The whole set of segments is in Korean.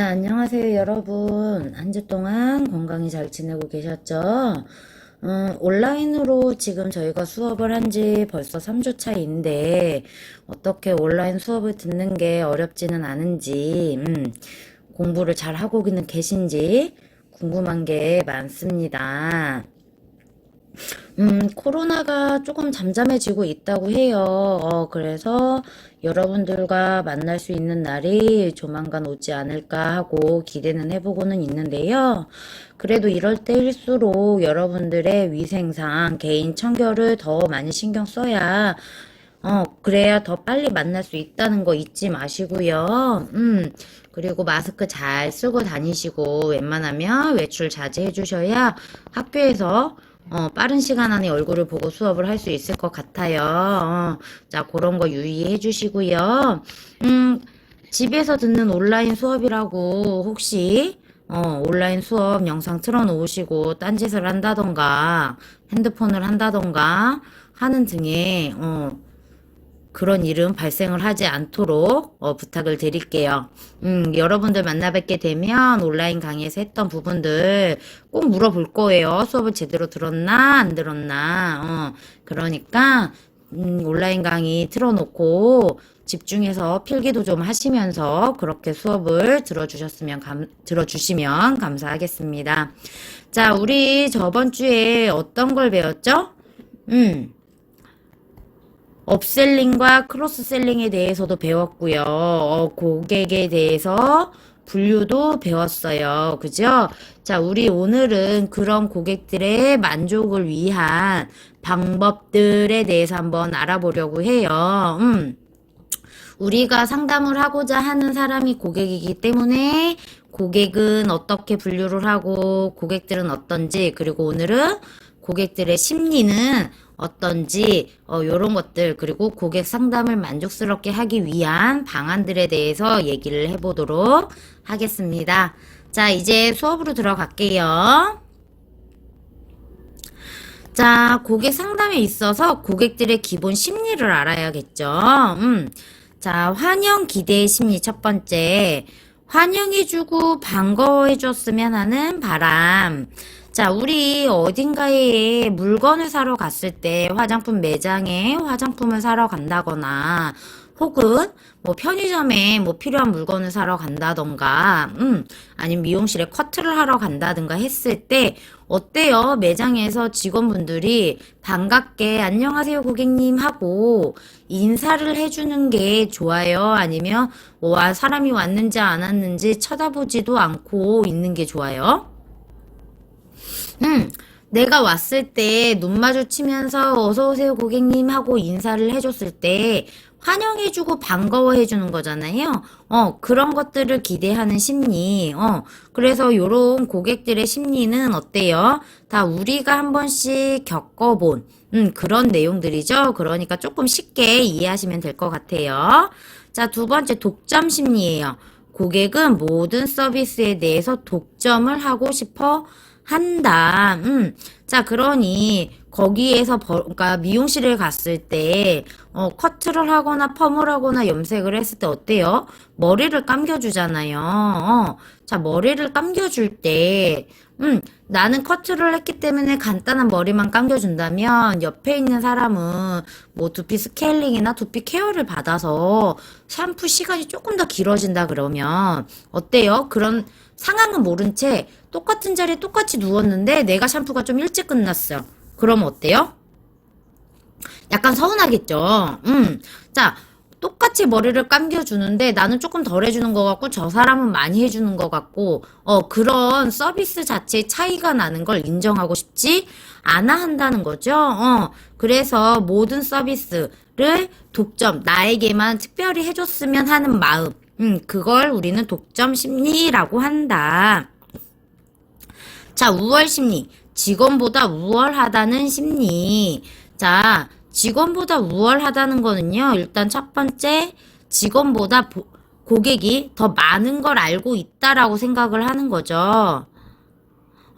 자, 안녕하세요, 여러분. 한 주 동안 건강히 잘 지내고 계셨죠? 음, 온라인으로 지금 저희가 수업을 한 지 벌써 3주 차인데, 어떻게 온라인 수업을 듣는 게 어렵지는 않은지, 음, 공부를 잘 하고는 계신지 궁금한 게 많습니다. 음, 코로나가 조금 잠잠해지고 있다고 해요. 어, 그래서 여러분들과 만날 수 있는 날이 조만간 오지 않을까 하고 기대는 해보고는 있는데요. 그래도 이럴 때일수록 여러분들의 위생상 개인 청결을 더 많이 신경 써야 어, 그래야 더 빨리 만날 수 있다는 거 잊지 마시고요. 음, 그리고 마스크 잘 쓰고 다니시고, 웬만하면 외출 자제해 주셔야 학교에서 어, 빠른 시간 안에 얼굴을 보고 수업을 할 수 있을 것 같아요. 어, 자, 그런 거 유의해 주시고요. 음, 집에서 듣는 온라인 수업이라고 혹시 어, 온라인 수업 영상 틀어놓으시고 딴짓을 한다던가 핸드폰을 한다던가 하는 등의 어, 그런 일은 발생을 하지 않도록 어, 부탁을 드릴게요. 음, 여러분들 만나 뵙게 되면 온라인 강의에서 했던 부분들 꼭 물어볼 거예요. 수업을 제대로 들었나 안 들었나. 어, 그러니까 음, 온라인 강의 틀어놓고 집중해서 필기도 좀 하시면서 그렇게 수업을 들어주셨으면 감, 들어주시면 감사하겠습니다. 자, 우리 저번 주에 어떤 걸 배웠죠? 음. 업셀링과 크로스셀링에 대해서도 배웠고요. 어, 고객에 대해서 분류도 배웠어요. 그죠? 자, 우리 오늘은 그런 고객들의 만족을 위한 방법들에 대해서 한번 알아보려고 해요. 음. 우리가 상담을 하고자 하는 사람이 고객이기 때문에 고객은 어떻게 분류를 하고 고객들은 어떤지 그리고 오늘은 고객들의 심리는 어떤지 어, 이런 것들 그리고 고객 상담을 만족스럽게 하기 위한 방안들에 대해서 얘기를 해보도록 하겠습니다. 자 이제 수업으로 들어갈게요. 자 고객 상담에 있어서 고객들의 기본 심리를 알아야겠죠. 음. 자 환영 기대 심리 첫 번째 환영해주고 반가워해줬으면 하는 바람. 자, 우리 어딘가에 물건을 사러 갔을 때 화장품 매장에 화장품을 사러 간다거나 혹은 뭐 편의점에 뭐 필요한 물건을 사러 간다던가 음, 아니면 미용실에 커트를 하러 간다든가 했을 때 어때요? 매장에서 직원분들이 반갑게 안녕하세요 고객님 하고 인사를 해주는 게 좋아요? 아니면 와 사람이 왔는지 안 왔는지 쳐다보지도 않고 있는 게 좋아요? 음, 내가 왔을 때 눈 마주치면서 어서오세요 고객님 하고 인사를 해줬을 때 환영해주고 반가워해주는 거잖아요. 어, 그런 것들을 기대하는 심리. 어, 그래서 요런 고객들의 심리는 어때요? 다 우리가 한 번씩 겪어본, 음, 그런 내용들이죠. 그러니까 조금 쉽게 이해하시면 될 것 같아요. 자, 두 번째 독점 심리예요. 고객은 모든 서비스에 대해서 독점을 하고 싶어 한다. 음. 자, 그러니 거기에서 버, 그러니까 미용실을 갔을 때 어, 커트를 하거나 펌을 하거나 염색을 했을 때 어때요? 머리를 감겨 주잖아요. 어. 자, 머리를 감겨 줄 때 음, 나는 커트를 했기 때문에 간단한 머리만 감겨준다면 옆에 있는 사람은 뭐 두피 스케일링이나 두피 케어를 받아서 샴푸 시간이 조금 더 길어진다 그러면 어때요? 그런 상황은 모른 채 똑같은 자리에 똑같이 누웠는데 내가 샴푸가 좀 일찍 끝났어. 그럼 어때요? 약간 서운하겠죠. 음. 자, 똑같이 머리를 감겨주는데 나는 조금 덜 해주는 것 같고 저 사람은 많이 해주는 것 같고 어 그런 서비스 자체의 차이가 나는 걸 인정하고 싶지 않아 한다는 거죠. 어 그래서 모든 서비스를 독점 나에게만 특별히 해줬으면 하는 마음 음 그걸 우리는 독점 심리라고 한다. 자 우월 심리 직원보다 우월하다는 심리 자 직원보다 우월하다는 거는요, 일단 첫 번째, 직원보다 보, 고객이 더 많은 걸 알고 있다라고 생각을 하는 거죠.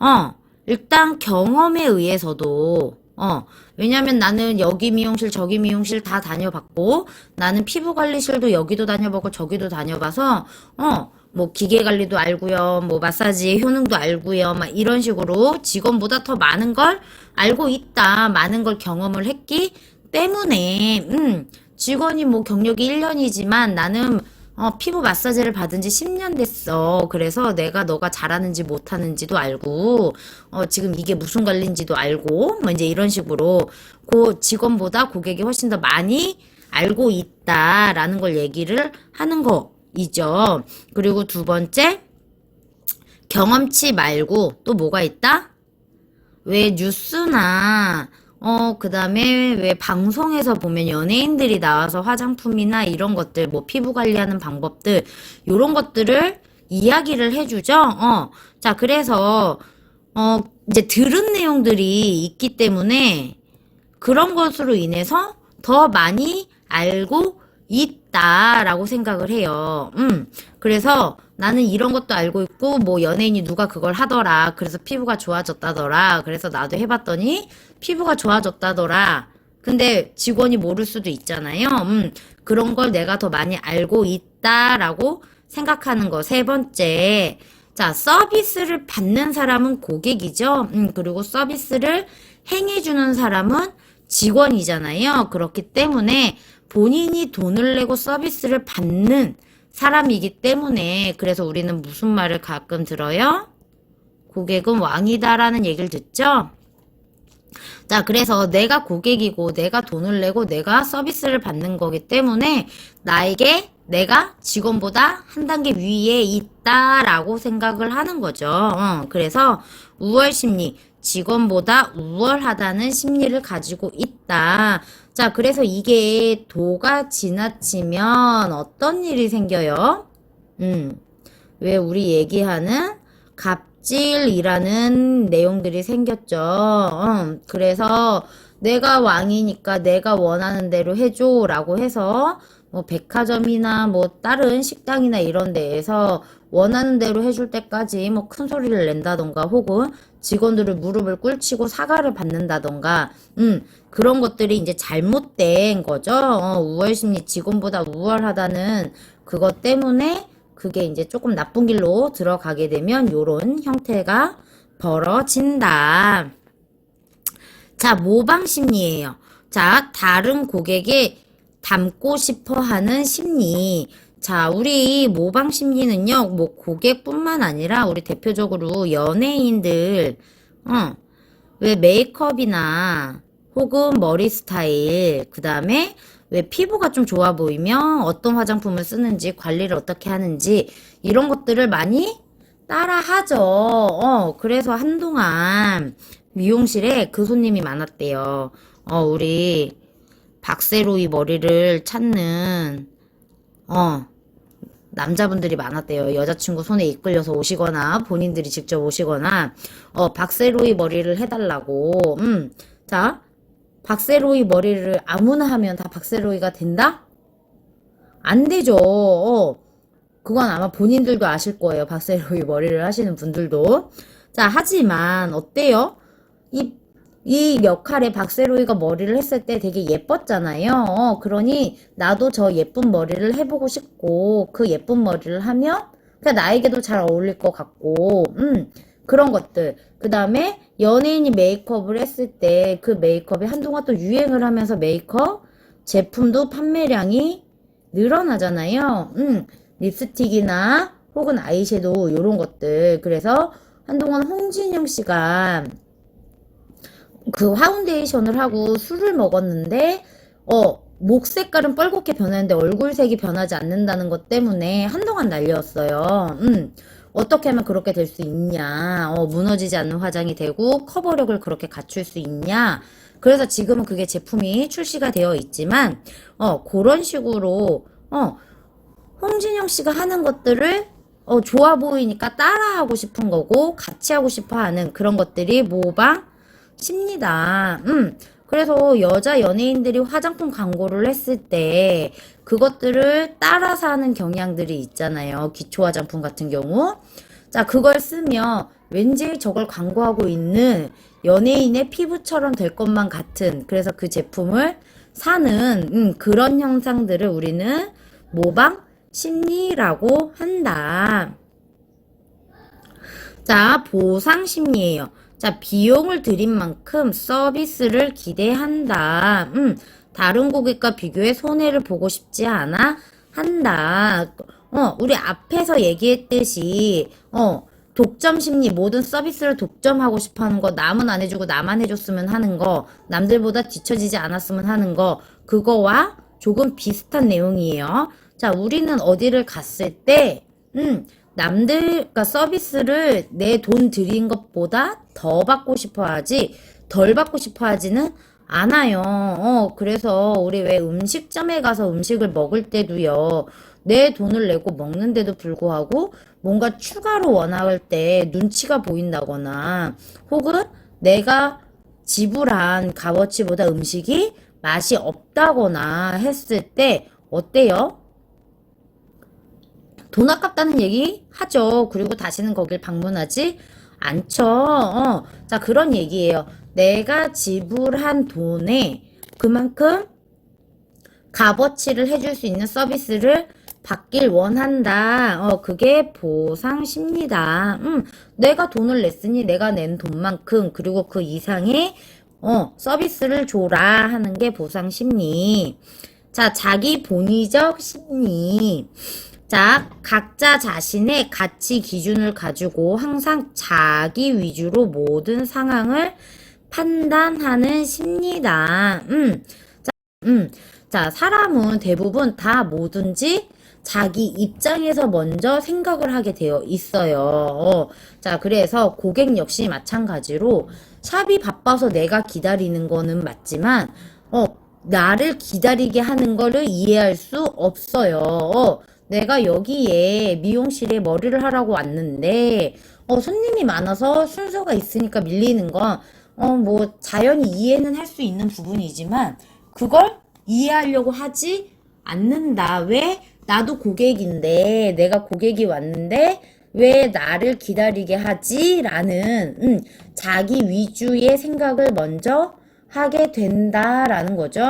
어, 일단 경험에 의해서도, 어, 왜냐면 나는 여기 미용실, 저기 미용실 다 다녀봤고, 나는 피부 관리실도 여기도 다녀보고 저기도 다녀봐서, 어, 뭐 기계 관리도 알고요, 뭐 마사지 효능도 알고요, 막 이런 식으로 직원보다 더 많은 걸 알고 있다, 많은 걸 경험을 했기 때문에, 음, 직원이 뭐 경력이 1년이지만 나는 어, 피부 마사지를 받은 지 10년 됐어. 그래서 내가 너가 잘하는지 못하는지도 알고, 어, 지금 이게 무슨 관리인지도 알고, 뭐 이제 이런 식으로, 그 직원보다 고객이 훨씬 더 많이 알고 있다라는 걸 얘기를 하는 거이죠. 그리고 두 번째, 경험치 말고 또 뭐가 있다? 왜 뉴스나 어 그다음에 왜 방송에서 보면 연예인들이 나와서 화장품이나 이런 것들 뭐 피부 관리하는 방법들 요런 것들을 이야기를 해 주죠. 어. 자, 그래서 어 이제 들은 내용들이 있기 때문에 그런 것으로 인해서 더 많이 알고 있다라고 생각을 해요. 음. 그래서 나는 이런 것도 알고 있고, 뭐 연예인이 누가 그걸 하더라. 그래서 피부가 좋아졌다더라. 그래서 나도 해봤더니 피부가 좋아졌다더라. 근데 직원이 모를 수도 있잖아요. 음. 그런 걸 내가 더 많이 알고 있다라고 생각하는 거. 세 번째. 자, 서비스를 받는 사람은 고객이죠. 음, 그리고 서비스를 행해주는 사람은 직원이잖아요. 그렇기 때문에 본인이 돈을 내고 서비스를 받는 사람이기 때문에 그래서 우리는 무슨 말을 가끔 들어요? 고객은 왕이다라는 얘기를 듣죠? 자, 그래서 내가 고객이고 내가 돈을 내고 내가 서비스를 받는 거기 때문에 나에게 내가 직원보다 한 단계 위에 있다라고 생각을 하는 거죠. 어, 그래서 우월 심리, 직원보다 우월하다는 심리를 가지고 있다. 자, 그래서 이게 도가 지나치면 어떤 일이 생겨요? 음, 왜 우리 얘기하는 갑질이라는 내용들이 생겼죠. 음, 그래서 내가 왕이니까 내가 원하는 대로 해줘 라고 해서 뭐 백화점이나 뭐 다른 식당이나 이런 데에서 원하는 대로 해줄 때까지 뭐 큰 소리를 낸다던가 혹은 직원들을 무릎을 꿇치고 사과를 받는다던가 음 그런 것들이 이제 잘못된 거죠. 어, 우월 심리 직원보다 우월하다는 그것 때문에 그게 이제 조금 나쁜 길로 들어가게 되면 요런 형태가 벌어진다. 자, 모방 심리예요. 자, 다른 고객이 닮고 싶어 하는 심리. 자, 우리 모방 심리는요, 뭐 고객뿐만 아니라 우리 대표적으로 연예인들, 어, 왜 메이크업이나 혹은 머리 스타일, 그 다음에 왜 피부가 좀 좋아 보이면 어떤 화장품을 쓰는지, 관리를 어떻게 하는지, 이런 것들을 많이 따라 하죠. 어, 그래서 한동안 미용실에 그 손님이 많았대요. 어, 우리 박세로이 머리를 찾는, 어, 남자분들이 많았대요. 여자친구 손에 이끌려서 오시거나 본인들이 직접 오시거나 어 박세로이 머리를 해달라고. 음, 자 박세로이 머리를 아무나 하면 다 박세로이가 된다? 안 되죠. 어, 그건 아마 본인들도 아실 거예요. 박세로이 머리를 하시는 분들도. 자 하지만 어때요? 이 이 역할에 박세로이가 머리를 했을 때 되게 예뻤잖아요. 어, 그러니 나도 저 예쁜 머리를 해보고 싶고 그 예쁜 머리를 하면 그냥 나에게도 잘 어울릴 것 같고 음 그런 것들. 그 다음에 연예인이 메이크업을 했을 때 그 메이크업이 한동안 또 유행을 하면서 메이크업 제품도 판매량이 늘어나잖아요. 음 립스틱이나 혹은 아이섀도우 이런 것들. 그래서 한동안 홍진영 씨가 그 파운데이션을 하고 술을 먹었는데 어, 목 색깔은 뻘겋게 변했는데 얼굴색이 변하지 않는다는 것 때문에 한동안 난리였어요. 음. 어떻게 하면 그렇게 될 수 있냐? 어, 무너지지 않는 화장이 되고 커버력을 그렇게 갖출 수 있냐? 그래서 지금은 그게 제품이 출시가 되어 있지만 어, 그런 식으로 어, 홍진영 씨가 하는 것들을 어, 좋아 보이니까 따라하고 싶은 거고 같이 하고 싶어 하는 그런 것들이 모방 십니다. 음. 그래서 여자 연예인들이 화장품 광고를 했을 때 그것들을 따라서 하는 경향들이 있잖아요. 기초 화장품 같은 경우. 자, 그걸 쓰면 왠지 저걸 광고하고 있는 연예인의 피부처럼 될 것만 같은 그래서 그 제품을 사는 음, 그런 형상들을 우리는 모방 심리라고 한다. 자, 보상 심리예요. 자, 비용을 들인 만큼 서비스를 기대한다. 음, 다른 고객과 비교해 손해를 보고 싶지 않아 한다. 어, 우리 앞에서 얘기했듯이, 어, 독점 심리, 모든 서비스를 독점하고 싶어 하는 거, 남은 안 해주고 나만 해줬으면 하는 거, 남들보다 뒤처지지 않았으면 하는 거, 그거와 조금 비슷한 내용이에요. 자, 우리는 어디를 갔을 때, 음, 남들, 그러니까 서비스를 내 돈 들인 것보다 더 받고 싶어 하지, 덜 받고 싶어 하지는 않아요. 어, 그래서 우리 왜 음식점에 가서 음식을 먹을 때도요, 내 돈을 내고 먹는데도 불구하고 뭔가 추가로 원할 때 눈치가 보인다거나, 혹은 내가 지불한 값어치보다 음식이 맛이 없다거나 했을 때, 어때요? 돈 아깝다는 얘기 하죠. 그리고 다시는 거길 방문하지 않죠. 어. 자, 그런 얘기예요. 내가 지불한 돈에 그만큼 값어치를 해줄 수 있는 서비스를 받길 원한다. 어, 그게 보상심리다. 음, 내가 돈을 냈으니 내가 낸 돈만큼, 그리고 그 이상의, 어, 서비스를 줘라 하는 게 보상심리. 자, 자기 본의적 심리. 자, 각자 자신의 가치 기준을 가지고 항상 자기 위주로 모든 상황을 판단하는 심리다. 음, 자, 음, 자, 사람은 대부분 다 뭐든지 자기 입장에서 먼저 생각을 하게 되어 있어요. 어, 자, 그래서 고객 역시 마찬가지로 샵이 바빠서 내가 기다리는 거는 맞지만, 어, 나를 기다리게 하는 거를 이해할 수 없어요. 어, 내가 여기에 미용실에 머리를 하라고 왔는데, 어, 손님이 많아서 순서가 있으니까 밀리는 건, 어, 뭐, 자연히 이해는 할 수 있는 부분이지만, 그걸 이해하려고 하지 않는다. 왜? 나도 고객인데, 내가 고객이 왔는데, 왜 나를 기다리게 하지? 라는, 음, 자기 위주의 생각을 먼저 하게 된다라는 거죠.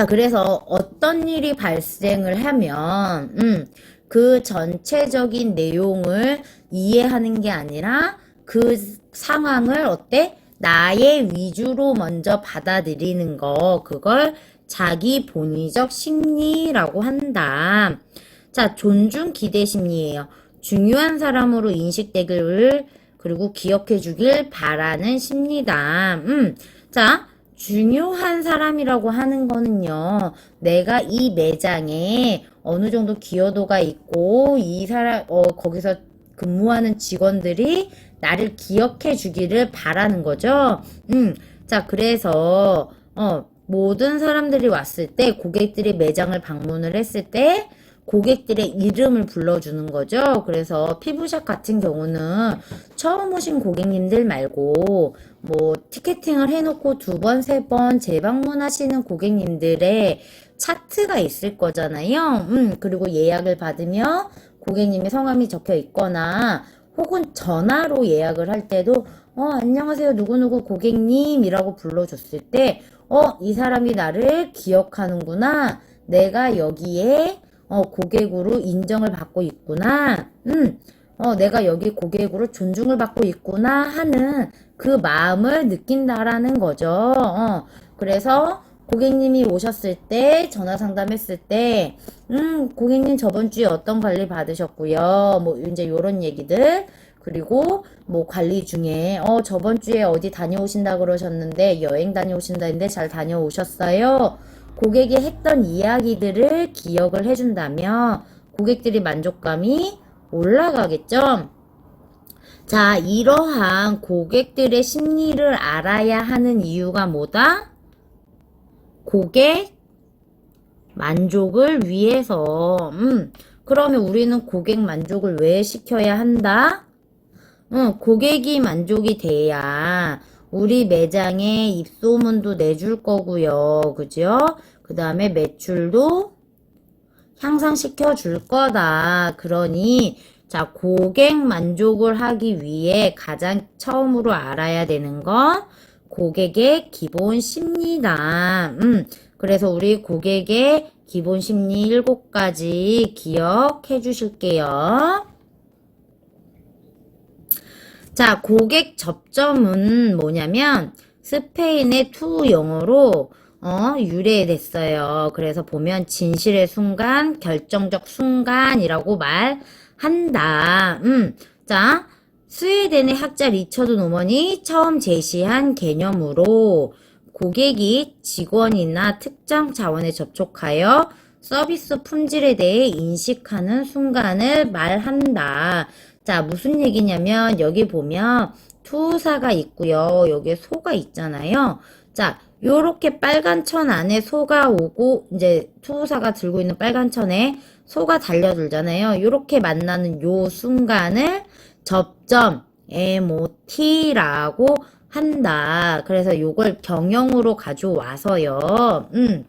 자, 그래서 어떤 일이 발생을 하면, 음, 그 전체적인 내용을 이해하는 게 아니라 그 상황을 어때? 나의 위주로 먼저 받아들이는 거, 그걸 자기 본의적 심리라고 한다. 자, 존중 기대 심리예요. 중요한 사람으로 인식되기를 그리고 기억해 주길 바라는 심리다. 음. 자, 중요한 사람이라고 하는 거는요, 내가 이 매장에 어느 정도 기여도가 있고, 이 사람, 어, 거기서 근무하는 직원들이 나를 기억해 주기를 바라는 거죠. 음, 자, 그래서, 어, 모든 사람들이 왔을 때, 고객들이 매장을 방문을 했을 때, 고객들의 이름을 불러주는 거죠. 그래서 피부샵 같은 경우는 처음 오신 고객님들 말고 뭐 티켓팅을 해놓고 두 번, 세 번 재방문하시는 고객님들의 차트가 있을 거잖아요. 음, 그리고 예약을 받으면 고객님의 성함이 적혀 있거나 혹은 전화로 예약을 할 때도 어, 안녕하세요. 누구누구 고객님이라고 불러줬을 때 어, 이 사람이 나를 기억하는구나. 내가 여기에 어, 고객으로 인정을 받고 있구나. 음, 어, 내가 여기 고객으로 존중을 받고 있구나 하는 그 마음을 느낀다라는 거죠. 어, 그래서 고객님이 오셨을 때, 전화 상담했을 때, 음, 고객님 저번 주에 어떤 관리 받으셨고요. 뭐, 이제 요런 얘기들. 그리고 뭐 관리 중에 어 저번 주에 어디 다녀오신다 그러셨는데 여행 다녀오신다는데 잘 다녀오셨어요. 고객이 했던 이야기들을 기억을 해준다면 고객들이 만족감이 올라가겠죠. 자, 이러한 고객들의 심리를 알아야 하는 이유가 뭐다? 고객 만족을 위해서. 음, 그러면 우리는 고객 만족을 왜 시켜야 한다? 응, 고객이 만족이 돼야 우리 매장에 입소문도 내줄 거고요. 그죠? 그 다음에 매출도 향상시켜 줄 거다. 그러니, 자, 고객 만족을 하기 위해 가장 처음으로 알아야 되는 건 고객의 기본 심리다. 음, 그래서 우리 고객의 기본 심리 7가지 기억해 주실게요. 자, 고객 접점은 뭐냐면 스페인의 투 영어로 어, 유래됐어요. 그래서 보면 진실의 순간, 결정적 순간이라고 말한다. 음, 자, 스웨덴의 학자 리처드 노먼이 처음 제시한 개념으로 고객이 직원이나 특정 자원에 접촉하여 서비스 품질에 대해 인식하는 순간을 말한다. 자, 무슨 얘기냐면 여기 보면 투사가 있고요. 여기에 소가 있잖아요. 자, 요렇게 빨간 천 안에 소가 오고 이제 투사가 들고 있는 빨간 천에 소가 달려들잖아요. 요렇게 만나는 요 순간을 접점 MOT라고 한다. 그래서 요걸 경영으로 가져와서요. 음,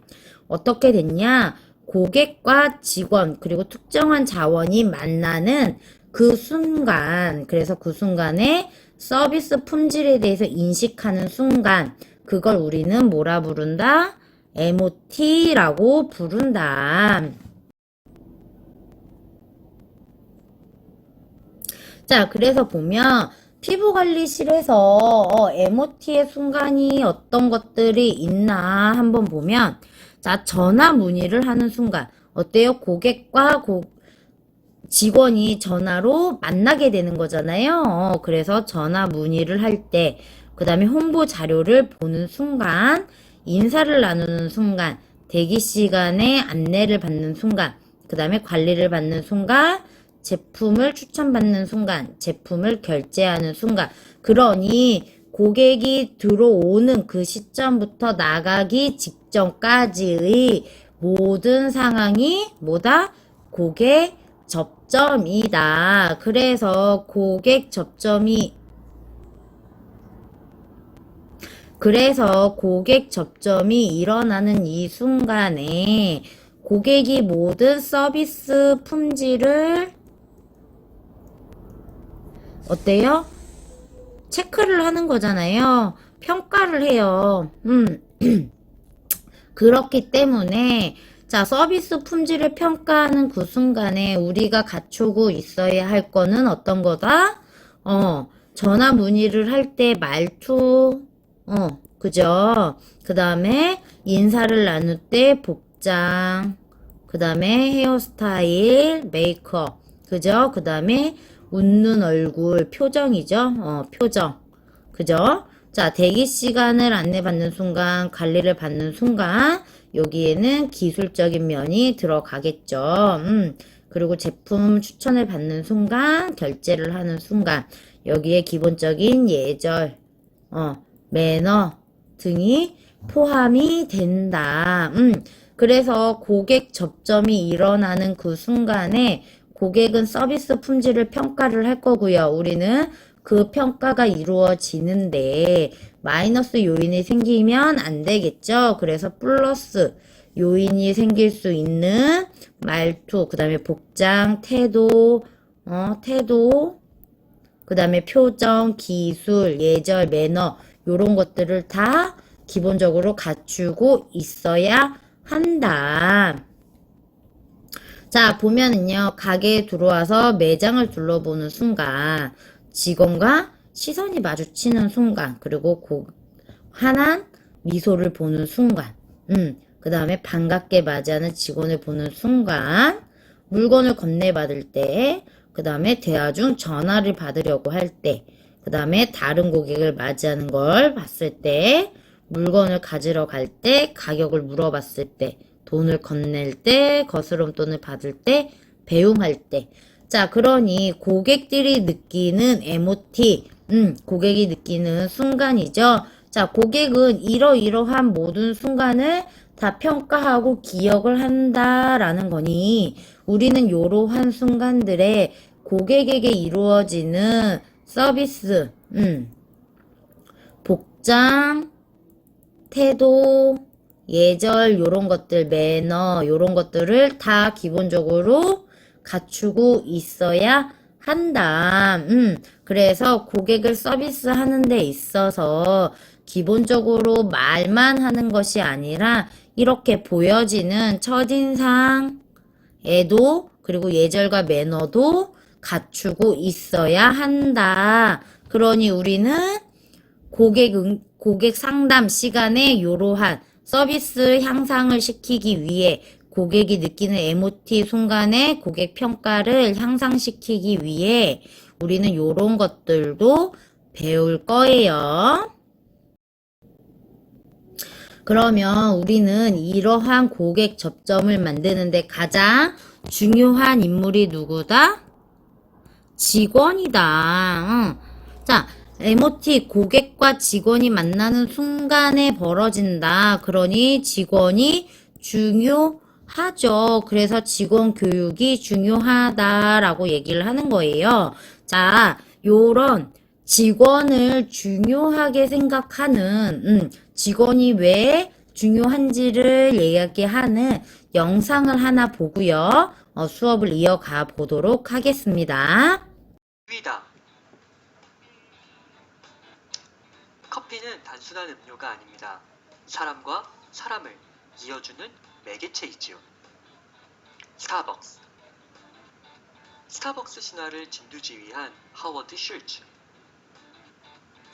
어떻게 됐냐? 고객과 직원, 그리고 특정한 자원이 만나는 그 순간, 그래서 그 순간에 서비스 품질에 대해서 인식하는 순간, 그걸 우리는 뭐라 부른다? MOT라고 부른다. 자, 그래서 보면 피부관리실에서 어, MOT의 순간이 어떤 것들이 있나 한번 보면 자, 전화 문의를 하는 순간 어때요? 고객과 고, 직원이 전화로 만나게 되는 거잖아요. 어, 그래서 전화 문의를 할 때, 그 다음에 홍보 자료를 보는 순간, 인사를 나누는 순간, 대기 시간에 안내를 받는 순간, 그 다음에 관리를 받는 순간, 제품을 추천받는 순간, 제품을 결제하는 순간. 그러니 고객이 들어오는 그 시점부터 나가기 직전까지의 모든 상황이 뭐다? 고객 접점이다. 그래서 고객 접점이 그래서 고객 접점이 일어나는 이 순간에 고객이 모든 서비스 품질을 어때요? 체크를 하는 거잖아요. 평가를 해요. 음. 그렇기 때문에 자, 서비스 품질을 평가하는 그 순간에 우리가 갖추고 있어야 할 거는 어떤 거다? 어, 전화 문의를 할 때 말투, 어, 그죠? 그 다음에 인사를 나눌 때 복장, 그 다음에 헤어스타일, 메이크업, 그죠? 그 다음에 웃는 얼굴, 표정이죠? 어, 표정. 그죠? 자, 대기 시간을 안내받는 순간, 관리를 받는 순간, 여기에는 기술적인 면이 들어가겠죠. 음, 그리고 제품 추천을 받는 순간, 결제를 하는 순간, 여기에 기본적인 예절, 어, 매너 등이 포함이 된다. 음, 그래서 고객 접점이 일어나는 그 순간에 고객은 서비스 품질을 평가를 할 거고요. 우리는 그 평가가 이루어지는데 마이너스 요인이 생기면 안 되겠죠. 그래서 플러스 요인이 생길 수 있는 말투, 그 다음에 복장, 태도, 어, 태도, 그 다음에 표정, 기술, 예절, 매너, 요런 것들을 다 기본적으로 갖추고 있어야 한다. 자, 보면은요, 가게에 들어와서 매장을 둘러보는 순간, 직원과 시선이 마주치는 순간, 그리고 고, 환한 미소를 보는 순간, 음, 그 다음에 반갑게 맞이하는 직원을 보는 순간, 물건을 건네받을 때, 그 다음에 대화 중 전화를 받으려고 할 때, 그 다음에 다른 고객을 맞이하는 걸 봤을 때, 물건을 가지러 갈 때, 가격을 물어봤을 때, 돈을 건넬 때, 거스름 돈을 받을 때, 배웅할 때. 자, 그러니 고객들이 느끼는 MOT, 음, 고객이 느끼는 순간이죠. 자, 고객은 이러이러한 모든 순간을 다 평가하고 기억을 한다라는 거니 우리는 이러한 순간들에 고객에게 이루어지는 서비스, 음, 복장, 태도, 예절 요런 것들 매너 요런 것들을 다 기본적으로 갖추고 있어야 한다. 음, 그래서 고객을 서비스하는 데 있어서 기본적으로 말만 하는 것이 아니라 이렇게 보여지는 첫인상에도 그리고 예절과 매너도 갖추고 있어야 한다. 그러니 우리는 고객, 응- 고객 상담 시간에 이러한 서비스 향상을 시키기 위해 고객이 느끼는 에모티 순간에 고객 평가를 향상시키기 위해 우리는 이런 것들도 배울 거예요. 그러면 우리는 이러한 고객 접점을 만드는데 가장 중요한 인물이 누구다? 직원이다. 응. 자, 에모티 고객과 직원이 만나는 순간에 벌어진다. 그러니 직원이 중요하죠. 그래서 직원 교육이 중요하다라고 얘기를 하는 거예요. 자, 요런 직원을 중요하게 생각하는 음, 직원이 왜 중요한지를 이야기하는 영상을 하나 보고요. 어, 수업을 이어가 보도록 하겠습니다. 위다. 커피는 단순한 음료가 아닙니다. 사람과 사람을 이어주는 매개체이지요. 스타벅스. 스타벅스 신화를 진두지휘한 하워드 슐츠.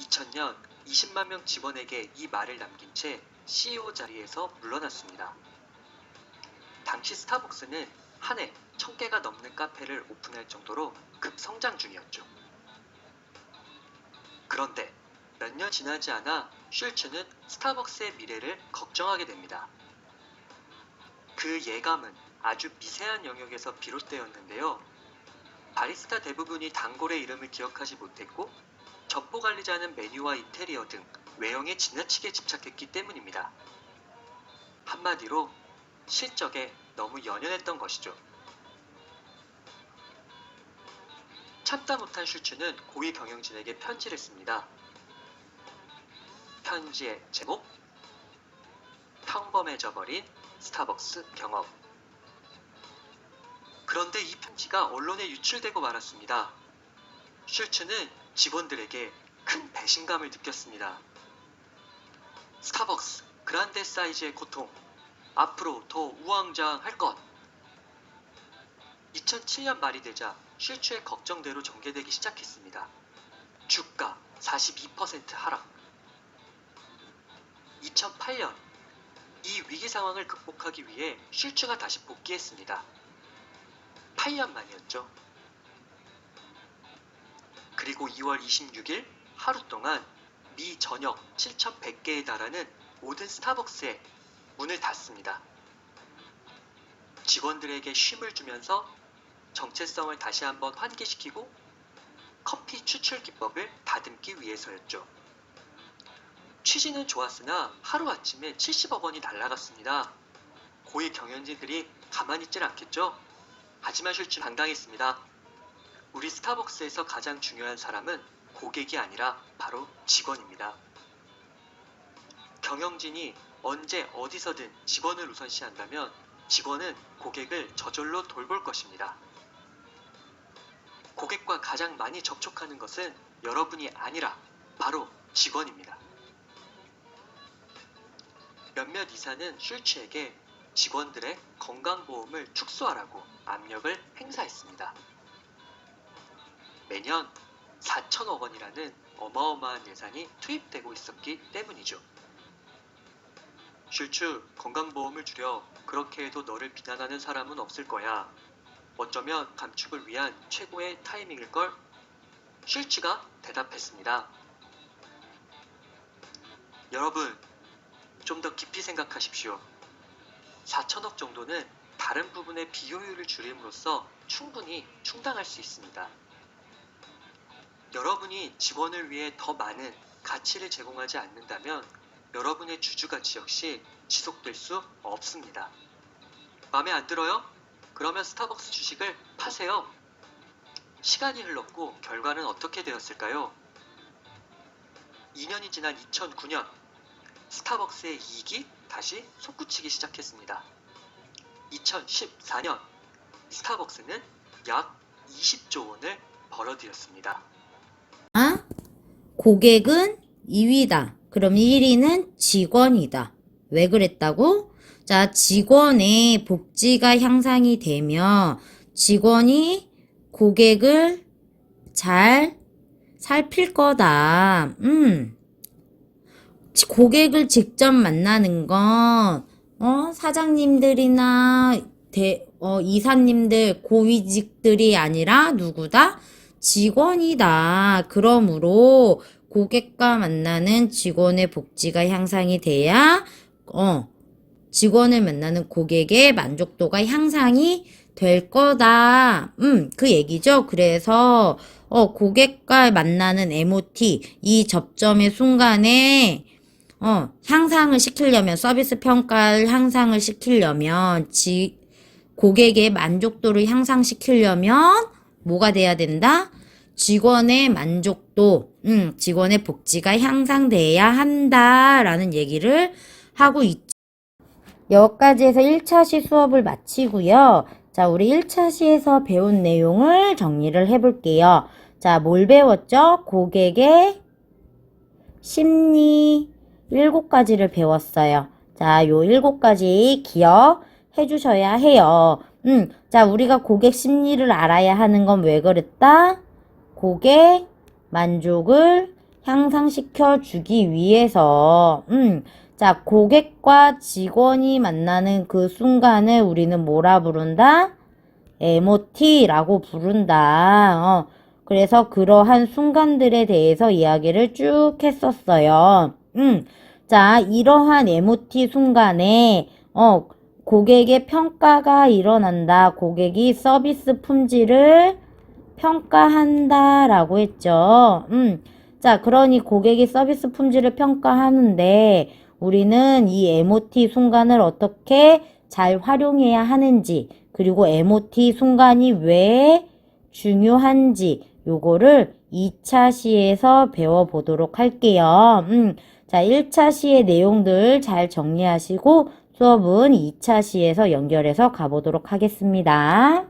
2000년 20만 명 직원에게 이 말을 남긴 채 CEO 자리에서 물러났습니다. 당시 스타벅스는 한 해 1000개가 넘는 카페를 오픈할 정도로 급성장 중이었죠. 그런데 몇 년 지나지 않아 슐츠는 스타벅스의 미래를 걱정하게 됩니다. 그 예감은 아주 미세한 영역에서 비롯되었는데요. 바리스타 대부분이 단골의 이름을 기억하지 못했고 점포 관리자는 메뉴와 인테리어 등 외형에 지나치게 집착했기 때문입니다. 한마디로 실적에 너무 연연했던 것이죠. 참다 못한 슈츠는 고위 경영진에게 편지를 씁니다. 편지의 제목 평범해져버린 스타벅스 경험 그런데 이 편지가 언론에 유출되고 말았습니다. 슐츠는 직원들에게 큰 배신감을 느꼈습니다. 스타벅스 그란데 사이즈의 고통 앞으로 더 우왕좌왕할 것 2007년 말이 되자 슐츠의 걱정대로 전개되기 시작했습니다. 주가 42% 하락 2008년 이 위기 상황을 극복하기 위해 슐츠가 다시 복귀했습니다. 8년 만이었죠. 그리고 2월 26일 하루 동안 미 전역 7,100개에 달하는 모든 스타벅스에 문을 닫습니다. 직원들에게 쉼을 주면서 정체성을 다시 한번 환기시키고 커피 추출 기법을 다듬기 위해서였죠. 취지는 좋았으나 하루아침에 70억 원이 날라갔습니다. 고위 경영진들이 가만히 있질 않겠죠? 하지만 슐츠 당당했습니다. 우리 스타벅스에서 가장 중요한 사람은 고객이 아니라 바로 직원입니다. 경영진이 언제 어디서든 직원을 우선시한다면 직원은 고객을 저절로 돌볼 것입니다. 고객과 가장 많이 접촉하는 것은 여러분이 아니라 바로 직원입니다. 몇몇 이사는 슐츠에게 직원들의 건강보험을 축소하라고 압력을 행사했습니다. 매년 4천억 원이라는 어마어마한 예산이 투입되고 있었기 때문이죠. 슐츠 건강보험을 줄여 그렇게 해도 너를 비난하는 사람은 없을 거야. 어쩌면 감축을 위한 최고의 타이밍일 걸? 슐츠가 대답했습니다. 여러분, 좀 더 깊이 생각하십시오. 4천억 정도는 다른 부분의 비효율을 줄임으로써 충분히 충당할 수 있습니다. 여러분이 직원을 위해 더 많은 가치를 제공하지 않는다면 여러분의 주주가치 역시 지속될 수 없습니다. 마음에 안 들어요? 그러면 스타벅스 주식을 파세요. 시간이 흘렀고 결과는 어떻게 되었을까요? 2년이 지난 2009년 스타벅스의 이익이 다시 솟구치기 시작했습니다. 2014년 스타벅스는 약 20조 원을 벌어들였습니다. 아? 고객은 2위다. 그럼 1위는 직원이다. 왜 그랬다고? 자, 직원의 복지가 향상이 되면 직원이 고객을 잘 살필 거다. 음. 지- 고객을 직접 만나는 건, 어, 사장님들이나 대, 어, 이사님들, 고위직들이 아니라 누구다? 직원이다. 그러므로 고객과 만나는 직원의 복지가 향상이 돼야, 어, 직원을 만나는 고객의 만족도가 향상이 될 거다. 음, 그 얘기죠. 그래서, 어, 고객과 만나는 MOT, 이 접점의 순간에, 어, 향상을 시키려면, 서비스 평가를 향상을 시키려면, 지, 고객의 만족도를 향상시키려면, 뭐가 돼야 된다? 직원의 만족도, 음, 직원의 복지가 향상돼야 한다라는 얘기를 하고 있죠. 여기까지 해서 1차 시 수업을 마치고요. 자, 우리 1차 시에서 배운 내용을 정리를 해 볼게요. 자, 뭘 배웠죠? 고객의 심리 7가지를 배웠어요. 자, 요 7가지 기억해 주셔야 해요. 음, 자, 우리가 고객 심리를 알아야 하는 건 왜 그랬다? 고객 만족을 향상시켜 주기 위해서, 음, 자, 고객과 직원이 만나는 그 순간을 우리는 뭐라 부른다? MOT라고 부른다. 어, 그래서 그러한 순간들에 대해서 이야기를 쭉 했었어요. 음, 자, 이러한 MOT 순간에, 어, 고객의 평가가 일어난다. 고객이 서비스 품질을 평가한다라고 했죠. 음, 자, 그러니 고객이 서비스 품질을 평가하는데 우리는 이 MOT 순간을 어떻게 잘 활용해야 하는지, 그리고 MOT 순간이 왜 중요한지, 요거를 2차 시에서 배워보도록 할게요. 음, 자, 1차 시의 내용들 잘 정리하시고 수업은 2차 시에서 연결해서 가보도록 하겠습니다.